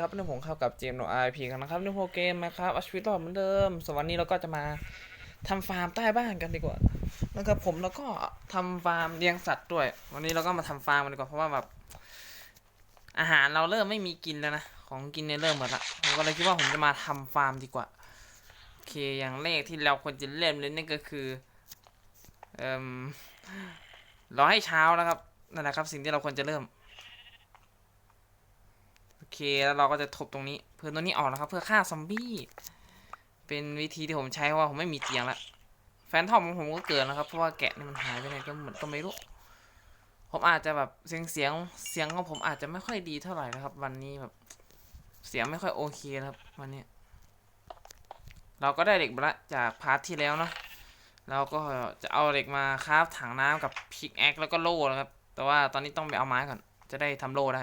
ครับนี่ผมเข้ากับเจมส์โนไอพีกันนะครับนี่โปรเกมนะครับอาชีวิตรอดเหมือนเดิมสวันนี้เราก็จะมาทำฟาร์มใต้บ้านกันดีกว่านะครับผมแล้วก็ทำฟาร์มเลี้ยงสัตว์ด้วย วันนี้เราก็มาทำฟาร์มกันดีกว่าเพราะว่าแบบอาหารเราเริ่มไม่มีกินแล้วนะของกินเนี่ยเริ่มหมดละผมก็เลยคิดว่าผมจะมาทำฟาร์มดีกว่าโอเคอย่างแรกที่เราควรจะเริ่มเลยนี่ก็คือเอ่มรอให้เช้าแล้วครับนั่นแหละครับสิ่งที่เราควรจะเริ่ม เคแล้วเราก็จะทบตรงนี้เพื่อตัวนี้ออกนะครับ เพื่อฆ่าซอมบี้เป็นวิธีที่ผมใช้เพราะว่าผมไม่มีเตียงละแฟนทอมของผมก็เกิดนะครับเพราะว่าแกะนี่มันหายไปไหนก็เหมือนก็ไม่รู้ผมอาจจะแบบเสียงเสียงเสียงของผมอาจจะไม่ค่อยดีเท่าไหร่นะครับ วันนี้แบบเสียงไม่ค่อยโอเคนะครับวันนี้ เราก็ได้เหล็กมาละจากพาร์ทที่แล้วเนาะเราก็จะเอาเหล็กมาคราฟถังน้ำกับพิกแอคแล้วก็โล่นะครับ แต่ว่าตอนนี้ต้องไปเอาไม้ก่อน จะได้ทำโล่ได้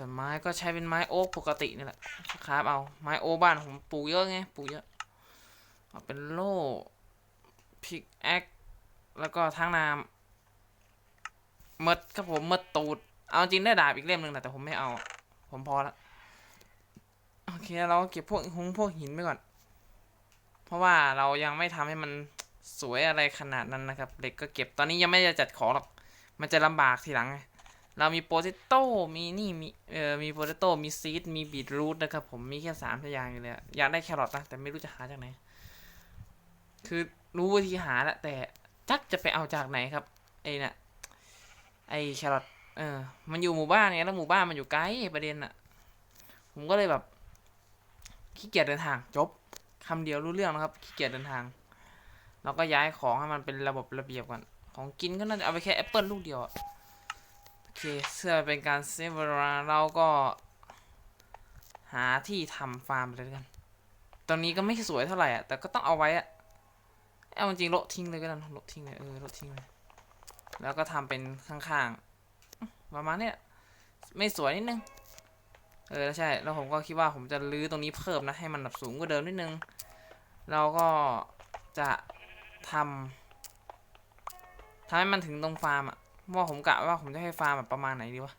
ส่วนไม้ก็ใช้เป็นไม้โอ๊กปกตินี่แหละครับเอาไม้โอ๊กบ้านผมปลูกเยอะไงปลูกเยอะเอาเป็นโล่พิกแอคแล้วก็ทั้งน้ำมดครับผมมดตูด เอาจริงได้ดาบอีกเล่มหนึ่งนะแต่ผมไม่เอา ผมพอละโอเคเราก็เก็บพวกหุงพวกหินไปก่อน เพราะว่าเรายังไม่ทำให้มันสวยอะไรขนาดนั้นนะครับเด็กก็เก็บตอนนี้ยังไม่ได้จัดของหรอก มันจะลำบากทีหลังไง เรามีโปเตโต้มีนี่มีเอ่อมีโปเตโต้มีซีดมีบีทรูทนะครับผมมีแค่สามอย่างอยู่เลยอยากได้แครอทนะแต่ไม่รู้จะหาจากไหน คือรู้วิธีหาแหละแต่จักจะไปเอาจากไหนครับไอ้น่ะไอ้แครอทเออ มันอยู่หมู่บ้านไงแล้วหมู่บ้านมันอยู่ไกลประเด็นอะผมก็เลยแบบขี้เกียจเดินทางจบคำเดียวรู้เรื่องนะครับขี้เกียจเดินทาง เราก็ย้ายของให้มันเป็นระบบระเบียบก่อนของกินก็น่าจะเอาไปแค่แอปเปิลลูกเดียวอะ เคเพื่อเป็นการเซฟเวลาเราก็หาที่ทำฟาร์มเลยกัน ตรงนี้ก็ไม่สวยเท่าไหร่อะ แต่ก็ต้องเอาไว้อะ เอาจริงโละทิ้งเลยก็ได้โละทิ้งเลยเออโละทิ้งเลย แล้วก็ทำเป็นข้างๆ ประมาณเนี้ยไม่สวยนิดนึง เออใช่ แล้วผมก็คิดว่าผมจะรื้อตรงนี้เพิ่มนะ ให้มันแบบสูงกว่าเดิมนิดนึง เราก็จะทำทำให้มันถึงตรงฟาร์มอะ ว่าผมกะว่าผมจะให้ฟาร์มแบบประมาณไหนดีวะ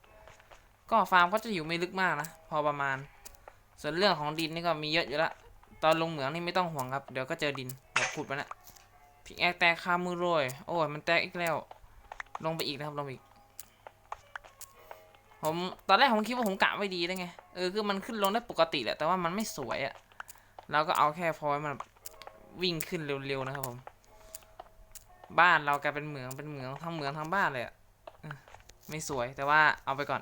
ก็ฟาร์มก็จะอยู่ไม่ลึกมากนะ พอประมาณ ส่วนเรื่องของดินนี่ก็มีเยอะอยู่ละ ตอนลงเหมืองนี่ไม่ต้องห่วงครับ เดี๋ยวก็เจอดินเดี๋ยวขุดไปนะพิกแอกแตกคามือโรย โอ้ยมันแตกอีกแล้ว ลงไปอีกนะครับลงอีก ผมตอนแรกผมคิดว่าผมกะไว้ดีได้ไง เออคือมันขึ้นลงได้ปกติแหละ แต่ว่ามันไม่สวยอะเราก็เอาแค่พอให้มันวิ่งขึ้นเร็วๆนะครับผม บ้านเรากลายเป็นเหมืองเป็นเหมืองทั้งเหมืองทั้งบ้านเลยอะ ไม่สวยแต่ว่าเอาไปก่อน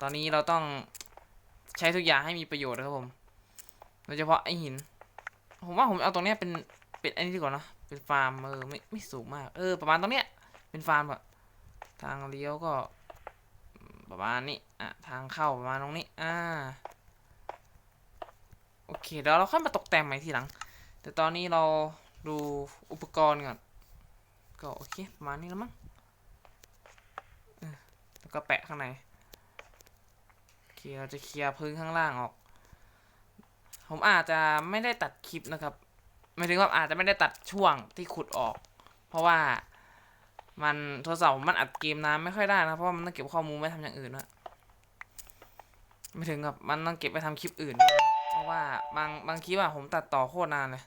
ตอนนี้เราต้องใช้ทุกอย่างให้มีประโยชน์นะครับผม โดยเฉพาะไอหิน ผมว่าผมเอาตรงเนี้ยเป็นเป็นอันนี้ดีกว่าเนอะเป็นฟาร์มเออไม่ไม่สูงมาก เออ ประมาณตรงเนี้ย เป็นฟาร์มอะทางเลี้ยวก็ประมาณนี้ อะ ทางเข้าประมาณตรงนี้ อ่า โอเค เดี๋ยวเราค่อยมาตกแต่งใหม่ทีหลัง แต่ตอนนี้เราดูอุปกรณ์ก่อน ก็โอเค ประมาณนี้แล้วมั้ง แล้วก็แปะข้างในโอเคเราจะเคลียร์พื้นข้างล่างออก ผมอาจจะไม่ได้ตัดคลิปนะครับหมายถึงว่าอาจจะไม่ได้ตัดช่วงที่ขุดออก เพราะว่ามันโทรศัพท์มันอัดเกมนานไม่ค่อยได้นะเพราะว่ามันต้องเก็บข้อมูลไว้ทำอย่างอื่นนะไม่ถึงกับมันต้องเก็บไปทำคลิปอื่น เพราะว่าบางบางคลิปอะผมตัดต่อโคตรนานเลย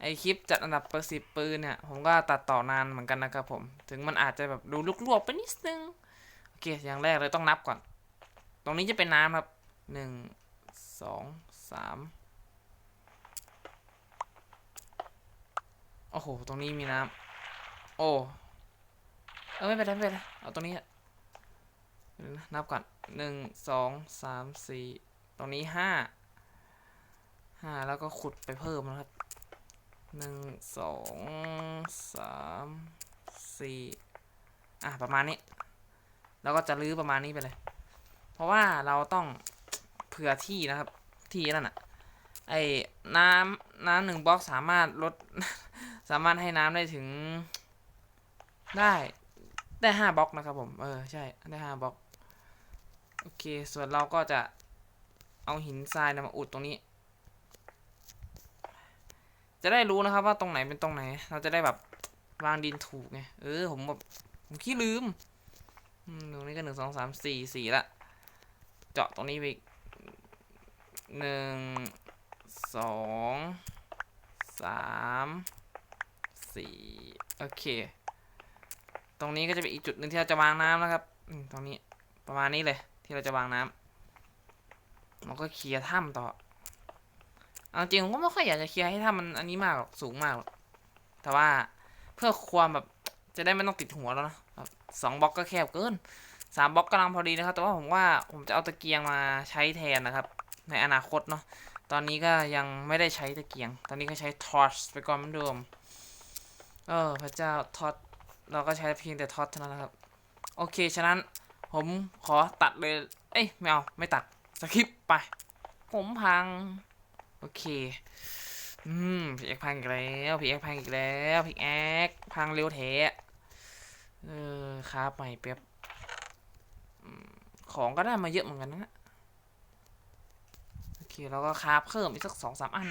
ไอคลิปจัดอันดับเปอร์สิบปืนเนี่ยผมก็ตัดต่อนานเหมือนกันนะครับผม ถึงมันอาจจะแบบดูลวกๆไปนิดนึง อเคอย่างแรกเลยต้องนับก่อน ตรงนี้จะเป็นน้ำครับหนึ่งสองสามโอ้โห ตรงนี้มีน้ำโอ้ เออไม่เป็นไรไม่เป็นไรเอาตรงนี้นับก่อนหนึ่งสองสามสี่ตรงนี้ห้าห้าแล้วก็ขุดไปเพิ่มนะครับหนึ่งสองสามสี่อะ ประมาณนี้ แล้วก็จะลื้อประมาณนี้ไปเลย เพราะว่าเราต้องเผื่อที่นะครับ ที่นั่นอะไอ้น้ำน้ำหนึ่งบล็อกสามารถลด สามารถให้น้ำได้ถึง ได้ได้ห้าบล็อกนะครับผม เออ ใช่ได้ห้าบล็อก โอเค ส่วนเราก็จะเอาหินทรายนะมาอุดตรงนี้ จะได้รู้นะครับว่าตรงไหนเป็นตรงไหน เราจะได้แบบวางดินถูกไง เออ ผมแบบผมขี้ลืม ตรงนี้ก็หนึ่งสองสามสี่สี่ละ เจาะตรงนี้ไปอีกหนึ่งสองสามสี่โอเค ตรงนี้ก็จะเป็นอีกจุดหนึ่งที่เราจะวางน้ำนะครับตรงนี้ประมาณนี้เลยที่เราจะวางน้ำเราก็เคลียร์ถ้ำต่อเอาจริงผมก็ไม่ค่อยอยากจะเคลียร์ให้ถ้ำมันอันนี้มากหรอกสูงมากหรอกแต่ว่าเพื่อความแบบจะได้ไม่ต้องติดหัวแล้วนะแบบ สองบล็อกก็แคบเกินสามบล็อกกำลังพอดีนะครับ แต่ว่าผมว่าผมจะเอาตะเกียงมาใช้แทนนะครับ ในอนาคตเนาะ ตอนนี้ก็ยังไม่ได้ใช้ตะเกียง ตอนนี้ก็ใช้ทอร์ชไปก่อนเหมือนเดิม เออพระเจ้าทอร์ชเราก็ใช้เพียงแต่ทอร์ชเท่านั้นนะครับ โอเค ฉะนั้นผมขอตัดเลย เอ้ยไม่เอาไม่ตัดสคริปไป ผมพัง โอเค อืมพี่เอกพังอีกแล้วพี่เอกพังอีกแล้วพี่เอกพังเร็วแท้ เออครับใหม่เปียบของก็ได้มาเยอะเหมือนกันนะโอเคเราก็คราฟเพิ่มอีกสักสองสามอัน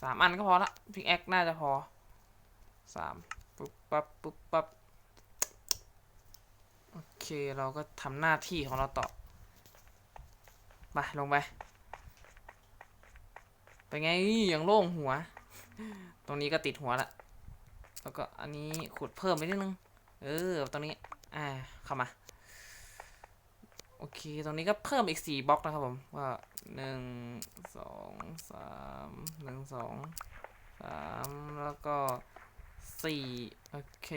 สามอันก็พอละพิกแอคน่าจะพอสามปุ๊บปั๊บปุ๊บปั๊บโอเคเราก็ทำหน้าที่ของเราต่อไปลงไปเป็นไงยังโล่งหัว ตรงนี้ก็ติดหัวละ แล้วก็อันนี้ขุดเพิ่มไปนิดนึง เออ ตรงนี้ อ่า เข้ามา โอเค ตรงนี้ก็เพิ่มอีกสี่บล็อกนะครับผม ว่าหนึ่งสองสามหนึ่งสองสามแล้วก็สี่โอเค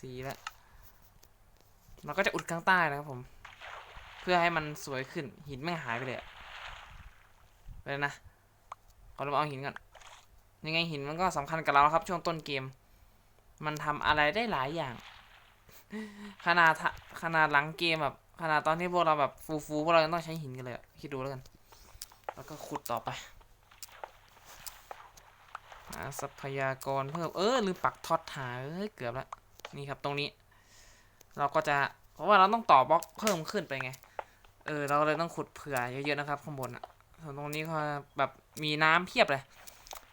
สี่แล้วเราก็จะอุดข้างใต้นะครับผม เพื่อให้มันสวยขึ้นหินไม่หายไปเลยไปเลยนะขอเราเอาหินก่อนยังไงหินมันก็สำคัญกับเราครับช่วงต้นเกม มันทำอะไรได้หลายอย่าง ขนาดขนาดหลังเกมแบบขนาดตอนที่พวกเราแบบฟูฟูพวกเรายังต้องใช้หินกันเลยคิดดูแล้วกัน แล้วก็ขุดต่อไปหาทรัพยากรเพิ่มเออลืมปักท็อตหาเอ้ยเกือบแล้วนี่ครับตรงนี้ เราก็จะเพราะว่าเราต้องต่อบล็อกเพิ่มขึ้นไปไง เออ เราเลยต้องขุดเผื่อเยอะๆนะครับข้างบนอะส่วนตรงนี้ก็แบบมีน้ำเพียบเลย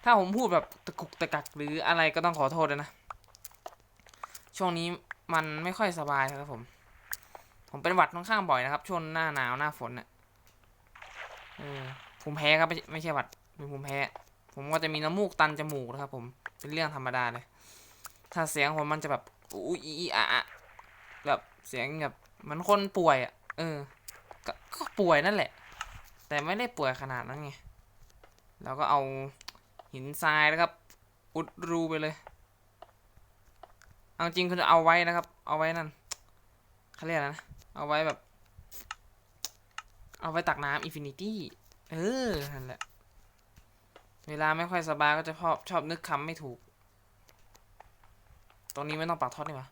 ถ้าผมพูดแบบตะกุกตะกักหรืออะไรก็ต้องขอโทษเลยนะ ช่วงนี้มันไม่ค่อยสบายครับผม ผมเป็นหวัดค่อนข้างบ่อยนะครับ ช่วงหน้าหนาวหน้าฝนเนี่ยเออภูมิแพ้ครับไม่ใช่ไม่ใช่หวัดเป็นภูมิแพ้ ผมก็จะมีน้ำมูกตันจมูกนะครับ ผมเป็นเรื่องธรรมดาเลย ถ้าเสียงผมมันจะแบบอุ้ยอีอะแบบเสียงแบบมือนคนป่วยอะ เออก็ก็ป่วยนั่นแหละ แต่ไม่ได้ป่วยขนาดนั้นไงเราก็เอาหินทรายนะครับ อุดรูไปเลย เอาจริงคุณจะเอาไว้นะครับ เอาไว้นั่นเขาเรียกอะไรนะ เอาไว้แบบ เอาไว้ตักน้ำอินฟินิตี้ เออ นั่นแหละ เวลาไม่ค่อยสบายก็จะชอบชอบนึกคำไม่ถูก ตรงนี้ไม่ต้องปักทอดนี่หวะ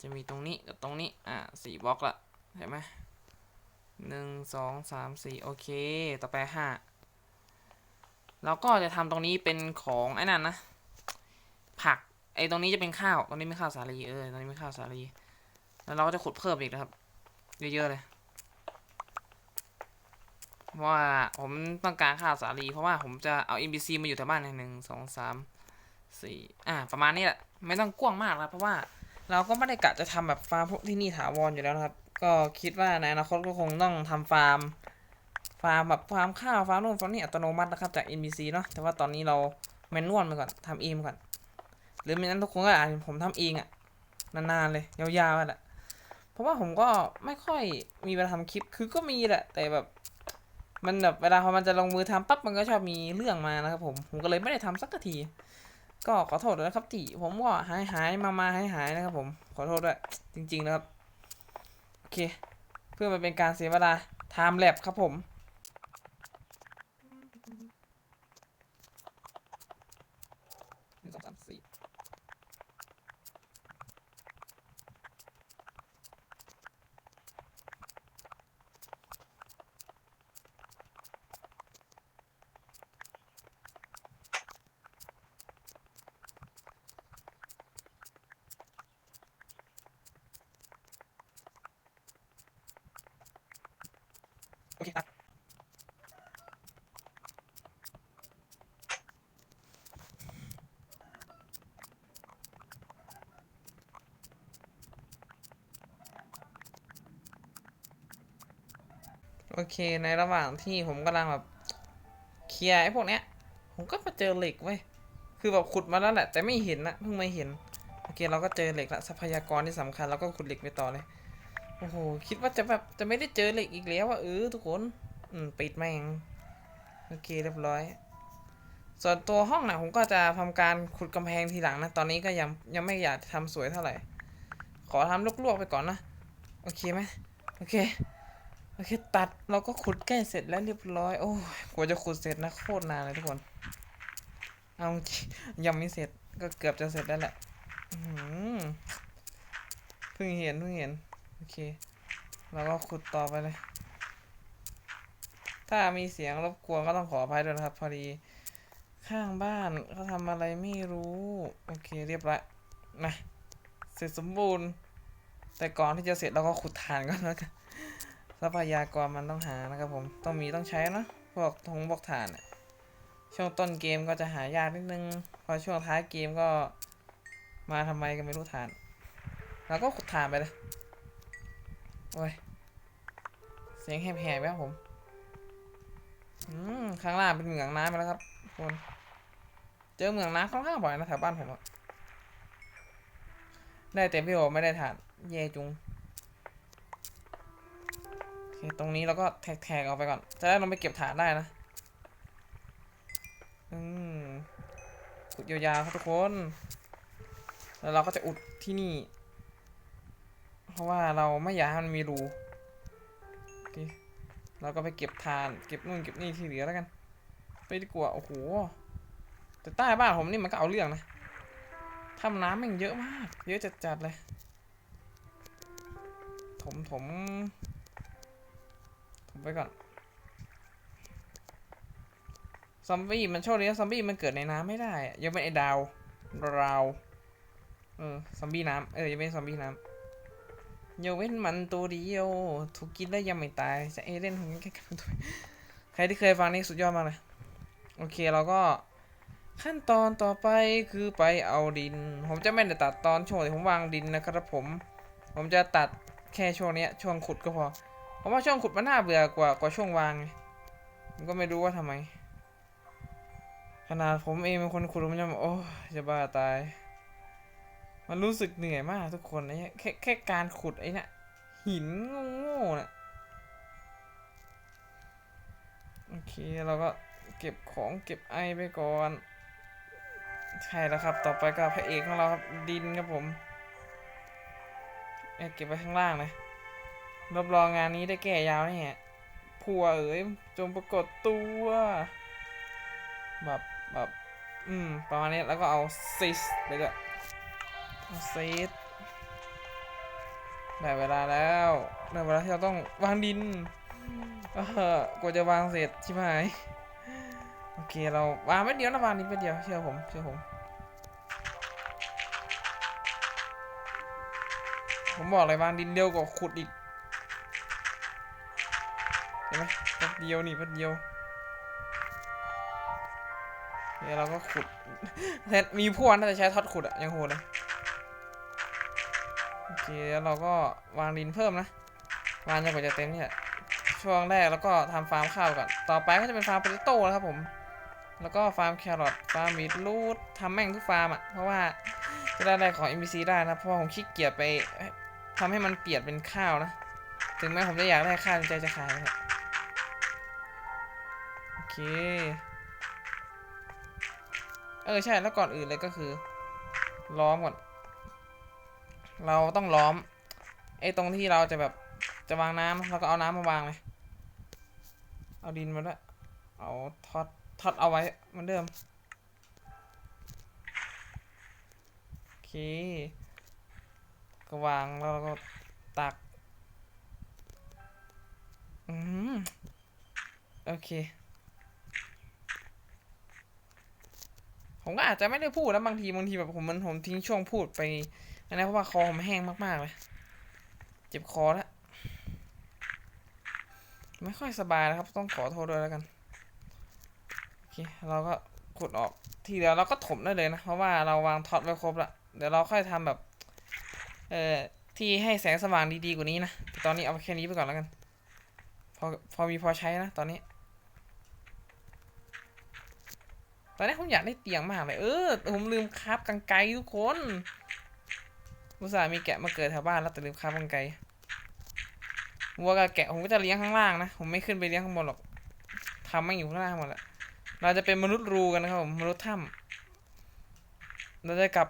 จะมีตรงนี้กับตรงนี้ อ่าสี่บล็อกละเห็นไหมหนึ่งสองสามสี่โอเค ต่อไปห้าแล้วก็จะทำตรงนี้เป็นของไอ้นั่นนะ ผัก ไอ้ตรงนี้จะเป็นข้าว ตรงนี้ไม่ข้าวสาลีเออ ตรงนี้ไม่ข้าวสาลี แล้วเราก็จะขุดเพิ่มอีกนะครับ เยอะๆเลย เพราะว่าผมต้องการข้าวสาลี เพราะว่าผมจะเอา NPC มาอยู่แถวบ้านหนึ่งสองสามสี่อ่า ประมาณนี้แหละ ไม่ต้องกว้างมากนะเพราะว่าเราก็ไม่ได้กะจะทำแบบฟาร์มพวกที่นี่ถาวรอยู่แล้วนะครับ ก็คิดว่าในอนาคตก็คงต้องทำฟาร์ม ฟาร์มแบบฟาร์มข้าวฟาร์มนู่นฟาร์มนี่อัตโนมัตินะครับจาก NPC เนาะ แต่ว่าตอนนี้เราแมนนวลไปก่อนทำเองไปก่อน หรือไม่นั้นทุกคนก็อาจจะผมทำเองอะนานๆเลย ยาวๆแหละเพราะว่าผมก็ไม่ค่อยมีเวลาทำคลิปคือก็มีแหละ แต่แบบ มันแบบเวลาพอมันจะลงมือทำปั๊บมันก็ชอบมีเรื่องมานะครับผมผมก็เลยไม่ได้ทำสักที ก็ขอโทษด้วยนะครับที่ผมก็หายหายมามาหายหายนะครับ ผมขอโทษด้วยจริง ๆนะครับโอเค เพื่อไมันเป็นการเสียเวลา time lab ครับผม หนึ่งสองสามสี่โอเคครับ โอ เคเคในระหว่างที่ผมกำลังแบบเคลียร์ไอ้พวกเนี้ย ผมก็มาเจอเหล็กเว้ยคือแบบขุดมาแล้วแหละ แต่ไม่เห็นนะเพิ่งมาเห็นโอเคเราก็เจอเหล็กละทรัพยากรที่สำคัญเราก็ขุดเหล็กไปต่อเลยโอ้โหคิดว่าจะแบบจะไม่ได้เจอเหล็กอีกแล้วอะเออทุกคนอืมปิดแม่งโอเคเรียบร้อย ส่วนตัวห้องนะผมก็จะทำการขุดกำแพงทีหลังนะตอนนี้ก็ยังยังไม่อยากทำสวยเท่าไหร่ ขอทำลวกๆไปก่อนนะโอเคไหมโอเค โอเคตัดเราก็ขุดใกล้เสร็จแล้วเรียบร้อยโอ้ยกว่าจะขุดเสร็จนะโคตรนานเลยทุกคน เอายังไม่เสร็จก็เกือบจะเสร็จแล้วแหละเพิ่งเห็นเพิ่งเห็นโอเคเราก็ขุดต่อไปเลย ถ้ามีเสียงรบกวนก็ต้องขออภัยด้วยนะครับ พอดีข้างบ้านเขาทำอะไรไม่รู้ โอเคเรียบร้อยนะเสร็จสมบูรณ์ แต่ก่อนที่จะเสร็จเราก็ขุดฐานก่อนแล้วกัน ทรัพยากรมันต้องหานะครับผมต้องมีต้องใช้นะพวกทงพวกฐานเนี่ยช่วงต้นเกมก็จะหายากนิดนึงพอช่วงท้ายเกมก็มาทำไมก็ไม่รู้ฐานเราก็ขุดฐานไปเลยโอ้ยเสียงแหบๆแล้วผมอืมข้างล่างเป็นเหมืองน้ำไปแล้วครับคนเจอเหมืองน้ำค่อนข้างบ่อยนะแถวบ้านผมอะได้เต็มพี่โอไม่ได้ฐานเย่จุง ตรงนี้เราก็แท็กๆออกไปก่อน จะได้ลงไปเก็บฐานได้นะ อืมขุดยาวๆครับทุกคน แล้วเราก็จะอุดที่นี่ เพราะว่าเราไม่อยากให้มันมีรูเราก็ไปเก็บทาน เก็บนู่นเก็บนี่ที่เหลือแล้วกัน ไปดีกว่า โอ้โห แต่ใต้บ้านผมนี่มันก็เอาเรื่องนะทำน้ำมันเยอะมาก เยอะจัดๆเลย ถมถมถม ไปก่อน ซอมบี้มันโชคดีนะซอมบี้มันเกิดในน้ำไม่ได้ ยังเป็นไอ้ดาวราวเออ ซอมบี้น้ำเออยังเป็นซอมบี้น้ำยกเว้นมันตัวเดียว ถูกกินแล้วยังไม่ตาย จะเอเล่นของแค่ตัวใครที่เคยฟังนี่สุดยอดมากเลย โอเคเราก็ขั้นตอนต่อไปคือไปเอาดิน ผมจะไม่ได้ตัดตอนช่วงที่ผมวางดินนะครับผม ผมจะตัดแค่ช่วงเนี้ยช่วงขุดก็พอ เพราะว่าช่วงขุดมันน่าเบื่อกว่ากว่าช่วงวางไงผมก็ไม่รู้ว่าทำไม ขนาดผมเองเป็นคนขุดผมยังโอ้จะบ้าตาย มันรู้สึกเหนื่อยมากทุกคนไอ้เนี่ยแค่แค่การขุดไอ้นี่ยหินโง่ๆน่ะโอเคเราก็เก็บของเก็บไอไปก่อนใช่แล้วครับ ต่อไปก็พระเอกของเราครับดินครับผมเเก็บไว้ข้างล่างเลย รับรองงานนี้ได้แก่ยาวแน่ผัวเอ๋ยจงปรากฏตัวแบบแบบอืมประมาณนี้แล้วก็เอาซิสไปด้วยเอาซิสได้เวลาแล้วได้เวลาที่เราต้องวางดินเออกว่าจะวางเสร็จใช่ไหมโอเคเราวางไม่เดียวนะวางดินไปเดียวเชื่อผมเชื่อผมผมบอกเลยวางดินเดียวกว่าขุดอีก ไหมแป๊บเดียวนี่แป๊บเดียวเดี๋ยเราก็ขุดแทนมีพวกน่าจะใช้ท็อตขุดอะยังโหดเลยโอเคแล้วเราก็วางดินเพิ่มนะวางจนกว่าจะเต็มเนี่ยช่วงแรกแล้วก็ทำฟาร์มข้าวก่อนต่อไปก็จะเป็นฟาร์มโปเตโต้แล้วครับผม แล้วก็ฟาร์มแครอทฟาร์มบีทรูททำแม่งทุกฟาร์มอะเพราะว่าจะได้อะไรของ NPC ได้นะเพราะว่าผมขี้เกียจไปทำให้มันเปลี่ยนเป็นข้าวนะ ถึงแม้ผมจะอยากได้ข้าวใจจะขายนะ เค เออใช่แล้วก่อนอื่นเลยก็คือ ล้อมก่อน เราต้องล้อมไอ้ตรงที่เราจะแบบจะวางน้ำเราก็เอาน้ำมาวางเลย เอาดินมาด้วย เอาท็อตท็อตเอาไว้เหมือนเดิม โอเค ก็วางแล้วเราก็ตัก อืม โอเค ผมก็อาจจะไม่ได้พูดแล้วบางทีบางทีแบบผมมันผมทิ้งช่วงพูดไปนะเพราะว่าคอผมแห้งมากๆเลย เจ็บคอแล้วไม่ค่อยสบายนะครับ ต้องขอโทษด้วยแล้วกันโอเคเราก็ขุดออกทีเดียวเราก็ถมได้เลยนะ เพราะว่าเราวางท็อตไว้ครบละเดี๋ยวเราค่อยทำแบบ เอ่อที่ให้แสงสว่างดีๆกว่านี้นะแต่ตอนนี้เอาแค่นี้ไปก่อนแล้วกัน พอพอมีพอใช้นะตอนนี้ ตอนนี้ผมอยากได้เตียงมากเลย เออ ผมลืมคราบกังไกทุกคนอุตส่าห์มีแกะมาเกิดแถวบ้านแล้วแต่ลืมคราบกังไกวัวกับแกะผมก็จะเลี้ยงข้างล่างนะ ผมไม่ขึ้นไปเลี้ยงข้างบนหรอกทำไม่อยู่ข้างล่างหมดแหละเราจะเป็นมนุษย์รูกันนะครับผมมนุษย์ถ้ำเราจะกลับ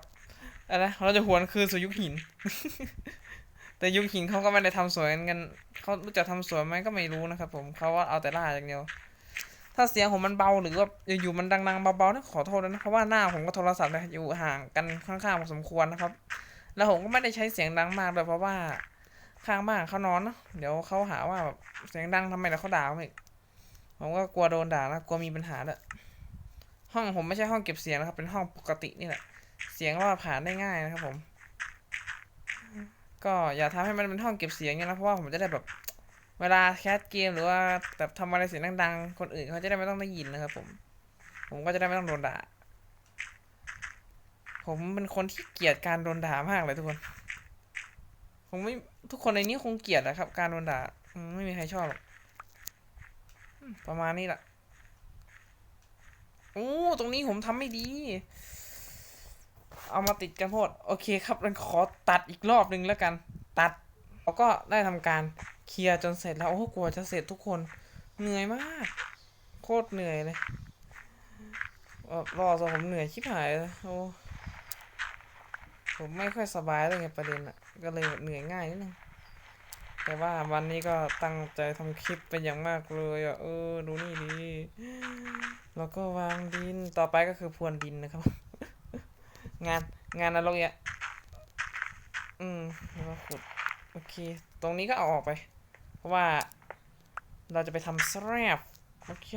อะไรเราจะหวนคืนสู่ยุคหิน แต่ยุคหินเขาก็ไม่ได้ทำสวยกันเขารู้จักทำสวยไหมก็ไม่รู้นะครับผมเขาว่าเอาแต่ล่าอย่างเดียว ถ้าเสียงผมมันเบาหรือว่าอยู่ๆมันดังๆเบาๆนะขอโทษนะเพราะว่าหน้าผมก็โทรศัพท์นี่ยอยู่ห่างกันข้างๆพอสมควรนะครับ แล้วผมก็ไม่ได้ใช้เสียงดังมากเลยเพราะว่าข้างบ้านเขานอนเนาะเดี๋ยวเขาหาว่าแบบเสียงดังทำไมแล้วเขาด่าผมอีกผมก็กลัวโดนด่านะกลัวมีปัญหาด้วยห้องผมไม่ใช่ห้องเก็บเสียงนะครับ เป็นห้องปกตินี่แหละ เสียงรอดผ่านได้ง่ายนะครับผม ก็อย่าทำให้มันเป็นห้องเก็บเสียงเนี่ยนะเพราะว่าผมจะได้แบบ เวลาแคสเกมหรือว่าแบบทำอะไรเสียงดังๆ คนอื่นเขาจะได้ไม่ต้องได้ยินนะครับผม ผมก็จะได้ไม่ต้องโดนด่า ผมเป็นคนที่เกลียดการโดนด่ามากเลยทุกคนผมไม่ทุกคนในนี้คงเกลียดนะครับ การโดนด่าไม่มีใครชอบหรอกประมาณนี้แหละโอ้ตรงนี้ผมทำไม่ดี เอามาติดกันโพด โอเคครับงั้นขอตัดอีกรอบหนึ่งแล้วกัน ตัด แล้วก็ได้ทำการ เคลียร์จนเสร็จแล้ว โอ้โหกลัวจะเสร็จทุกคน เหนื่อยมาก โคตรเหนื่อยเลยรอซะผมเหนื่อยชิบหายเลยโอ้ผมไม่ค่อยสบายเลยไงประเด็นอะก็เลยเหนื่อยง่ายนิดนึงแต่ว่าวันนี้ก็ตั้งใจทำคลิปเป็นอย่างมากเลยอะเออดูนี่ดี แล้วก็วางดินต่อไปก็คือพรวนดินนะครับ งานงานนรกเนี่ยอืมแล้วก็ขุด โอเค ตรงนี้ก็เอาออกไป ราะว่าเราจะไปทำสแลบโอเค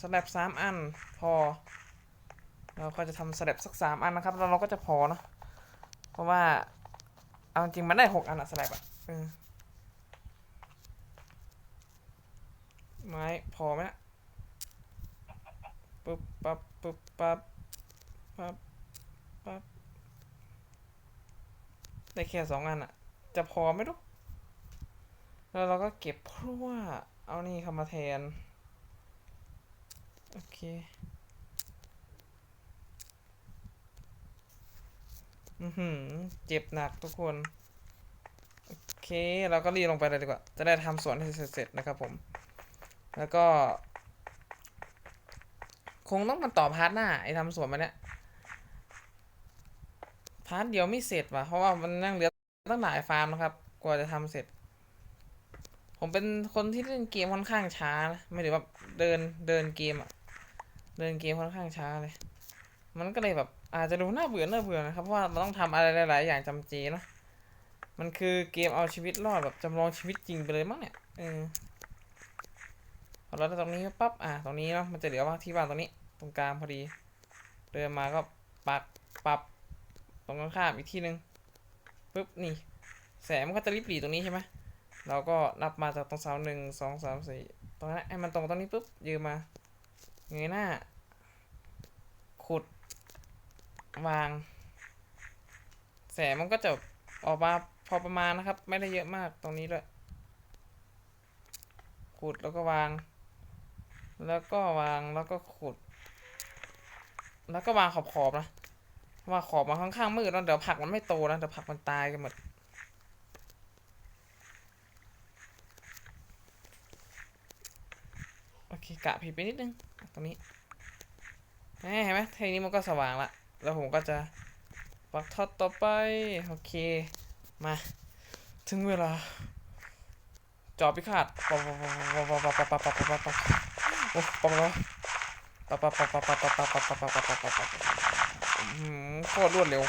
สแลบสามอันพอ เราก็จะทำสแลบสักสามอันนะครับ แล้วเราก็จะพอเนอะเพราะว่าเอาจริงมันได้หกอันอะสแลบอะไม้พอไหมนะปึ๊บปั๊บปึ๊บปั๊บปั๊บปั๊บได้แค่สองอันอะจะพอไหมลูก แล้วเราก็เก็บพรั่วเอานี่เข้ามาแทน โอเคอือหือเจ็บหนักทุกคน โอเค เราก็รีลงไปเลยดีกว่า จะได้ทำสวนให้เสร็จๆนะครับผม แล้วก็ คงต้องมาต่อพาร์ทหน้า ไอ้ทำสวนมาเนี้ยพาร์ทเดียวไม่เสร็จว่ะเพราะว่ามันนั่งเหลือตั้งหลายฟาร์มนะครับ กว่าจะทำเสร็จ ผมเป็นคนที่เล่นเกมค่อนข้างช้านะไม่ถือว่าเดินเดินเกมอะเดินเกมค่อนข้างช้าเลย มันก็เลยแบบอาจจะดูน่าเบื่อน่าเบื่อนะครับเพราะว่ามันต้องทำอะไรหลาย ๆ อย่างจำเจนะมันคือเกมเอาชีวิตรอดแบบจำลองชีวิตจริงไปเลยมั้งเนี่ยเออพอเราได้ตรงนี้ปั๊บอะตรงนี้เนาะมันจะเหลือว่าที่วางตรงนี้ ตรงกลางพอดี เดินมาก็ปักปรับตรงข้ามอีกที่หนึ่งปุ๊บนี่แสงมันก็จะริบหรี่ตรงนี้ใช่ไหม เราก็นับมาจากตรงเสาหนึ่งสองสามสี่ตรงนั้นให้มันตรงตรงนี้ปุ๊บยืนมาเงยหน้า ขุด วาง แสงมันก็จะออกมาพอประมาณนะครับ ไม่ได้เยอะมากตรงนี้ด้วยขุดแล้วก็วาง แล้วก็วางแล้วก็ขุด แล้วก็วางขอบๆนะเพราะว่าขอบมันค่อนข้างมืดแล้วเดี๋ยวผักมันไม่โตนะเดี๋ยวผักมันตายกันหมด โอเค กะผิดไปนิดนึงตรงนี้เห็นไหมทีนี้มันก็สว่างละแล้วผมก็จะปักท็อตต่อไป โอเค มา ถึงเวลา จอบพิฆาตปะปะปะปะปะปะปะปะปะปะโอ้ปะปะปะปะปะปะปะปะปะปะปะปะปะปะปะปะอืมโคตรรวดเร็ว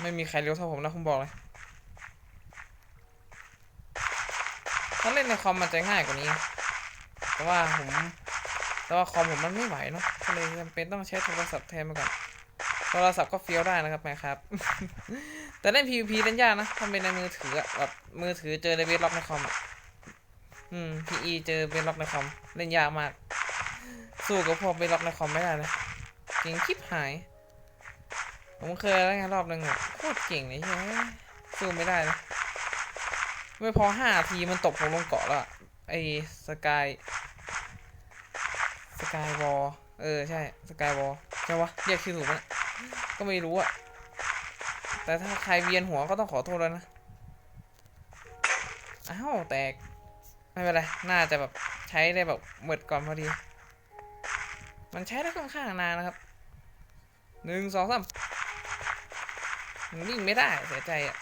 ไม่มีใครเร็วเท่าผมนะผมบอกเลยถ้าเล่นในคอมมันจะง่ายกว่านี้ แต่ว่าผมแต่ว่าคอมผมมันไม่ไหวเนาะก็เลยจำเป็นต้องใช้โทรศัพท์แทนมาก่อนโทรศัพท์ก็เฟี้ยวได้นะครับแม่ครับ แต่เล่น PVP เล่นยากนะถ้าเป็นในมือถือแบบมือถือเจอในเวทล็อกในคอมอืม PE เจอเวทล็อกในคอมเล่นยากมาก สู้กับพวกเวทล็อกในคอมไม่ได้เลยเก่งคลิปหาย ผมเคยแล้วไงรอบนึงอะโคตรเก่งเลยใช่ไหมสู้ไม่ได้เลยไม่พอห้าทีมันตกผมลงเกาะแล้ว ไอ้สกายสกายวอลเออใช่สกายวอลใช่วะเรียกชื่อถูกไหมก็ไม่รู้อะแต่ถ้าใครเวียนหัวก็ต้องขอโทษแล้วนะอ้าวแตกไม่เป็นไร น่าจะแบบใช้ได้แบบหมดก่อนพอดี มันใช้ได้ค่อนข้างนานนะครับ หนึ่งสองสามวิ่งไม่ได้เสียใจอะ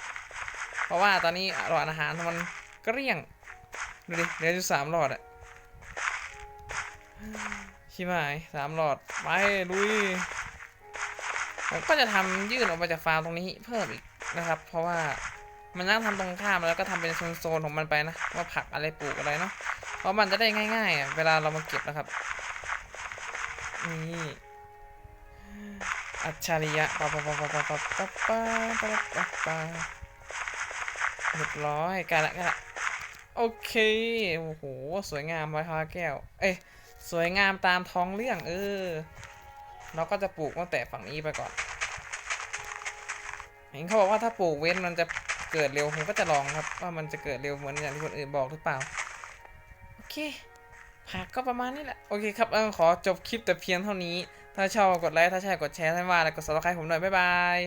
เพราะว่าตอนนี้หลอดอาหารมันเกลี้ยง ดูดิเหลืออยู่สามหลอดอะชิบหายสามหลอด ไปลุยผมก็จะทำยื่นออกมาจากฟาร์มตรงนี้เพิ่มอีกนะครับ เพราะว่ามันนั่งทำตรงข้ามแล้วก็ทำเป็นโซนๆของมันไปนะว่าผักอะไรปลูกอะไรเนาะเพราะมันจะได้ง่ายๆอะเวลาเรามาเก็บนะครับนี่อัจฉริยะปะปะปะปะปะปะปะปะปะปะปะเรียบร้อยกันละกันละ โอเค โอ้โห สวยงามไว้ฮาแก้ว เอ้ย สวยงามตามท้องเรื่อง เออ เราก็จะปลูกตั้งแต่ฝั่งนี้ไปก่อน เห็นเขาบอกว่าถ้าปลูกเว้นมันจะเกิดเร็ว ผมก็จะลองครับ ว่ามันจะเกิดเร็วเหมือนอย่างที่คนอื่นบอกหรือเปล่า โอเคผักก็ประมาณนี้แหละ โอเคครับ เออขอจบคลิปแต่เพียงเท่านี้ ถ้าชอบกดไลค์ ถ้าใช่กดแชร์ถ้าไม่ว่าอะไรกด subscribe ผมหน่อย บ๊ายบาย